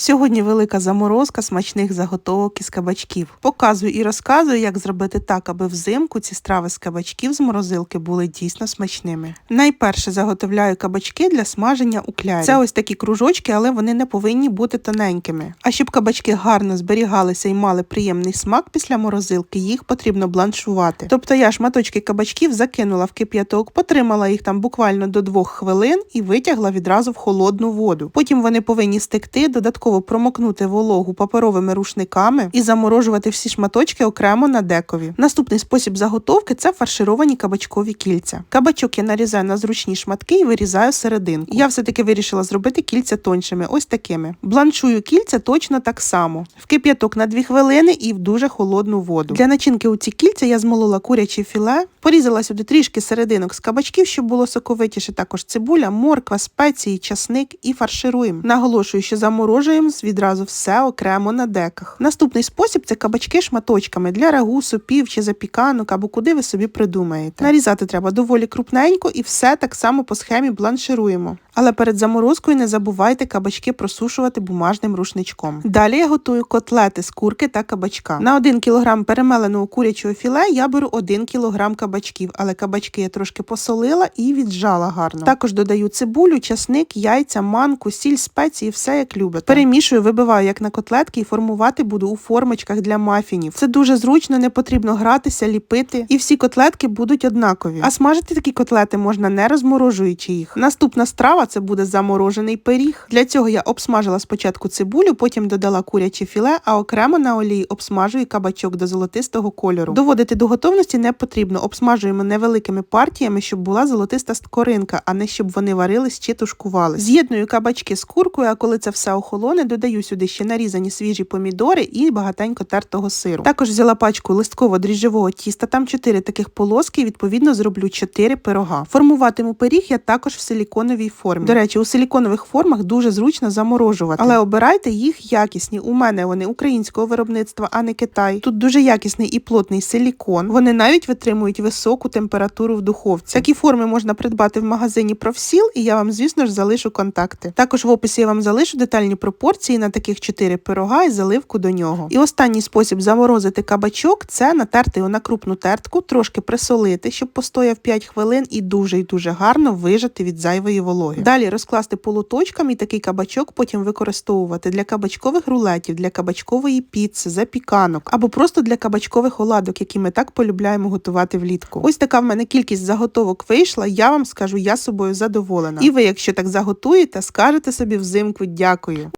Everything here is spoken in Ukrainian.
Сьогодні велика заморозка смачних заготовок із кабачків. Показую і розказую, як зробити так, аби взимку ці страви з кабачків з морозилки були дійсно смачними. Найперше заготовляю кабачки для смаження у клярі. Це ось такі кружочки, але вони не повинні бути тоненькими. А щоб кабачки гарно зберігалися і мали приємний смак після морозилки, їх потрібно бланшувати. Тобто я шматочки кабачків закинула в кип'яток, потримала їх там буквально до двох хвилин і витягла відразу в холодну воду. Потім вони повинні стекти, додатково промокнути вологу паперовими рушниками і заморожувати всі шматочки окремо на декові. Наступний спосіб заготовки це фаршировані кабачкові кільця. Кабачок я нарізаю на зручні шматки і вирізаю серединку. Я все-таки вирішила зробити кільця тоншими, ось такими. Бланшую кільця точно так само. В кип'яток на 2 хвилини і в дуже холодну воду. Для начинки у ці кільця я змолола куряче філе, порізала сюди трішки серединок з кабачків, щоб було соковитіше. Також цибуля, морква, спеції, часник і фаршируємо. Наголошую, що заморожуємо відразу все окремо на деках. Наступний спосіб це кабачки шматочками для рагу, супів чи запіканок або куди ви собі придумаєте. Нарізати треба доволі крупненько і все так само по схемі бланшируємо. Але перед заморозкою не забувайте кабачки просушувати бумажним рушничком. Далі я готую котлети з курки та кабачка. На 1 кг перемеленого курячого філе я беру 1 кг кабачків, але кабачки я трошки посолила і віджала гарно. Також додаю цибулю, часник, яйця, манку, сіль, спеції, все як любите. Перемішую, вибиваю як на котлетки і формувати буду у формочках для мафінів. Це дуже зручно, не потрібно гратися, ліпити, і всі котлетки будуть однакові. А смажити такі котлети можна не розморожуючи їх. Наступна страва це буде заморожений пиріг. Для цього я обсмажила спочатку цибулю, потім додала куряче філе, а окремо на олії обсмажую кабачок до золотистого кольору. Доводити до готовності не потрібно. Обсмажуємо невеликими партіями, щоб була золотиста скоринка, а не щоб вони варились чи тушкували. З'єдную кабачки з куркою, а коли це все охолоне, додаю сюди ще нарізані свіжі помідори і багатенько тертого сиру. Також взяла пачку листково-дріжджового тіста, там 4 таких полоски, і відповідно зроблю 4 пирога. Формуватиму пиріг я також в силіконовій формі. До речі, у силіконових формах дуже зручно заморожувати, але обирайте їх якісні. У мене вони українського виробництва, а не Китай. Тут дуже якісний і плотний силікон. Вони навіть витримують високу температуру в духовці. Такі форми можна придбати в магазині профсіл, і я вам, звісно ж, залишу контакти. Також в описі я вам залишу детальні пропорції на таких 4 пирога і заливку до нього. І останній спосіб заморозити кабачок це натерти його на крупну тертку, трошки присолити, щоб постояв 5 хвилин і дуже і дуже гарно вижати від зайвої вологи. Далі розкласти полуточками і такий кабачок потім використовувати для кабачкових рулетів, для кабачкової піци, запіканок або просто для кабачкових оладок, які ми так полюбляємо готувати влітку. Ось така в мене кількість заготовок вийшла. Я вам скажу, я собою задоволена. І ви, якщо так заготуєте, скажете собі взимку дякую.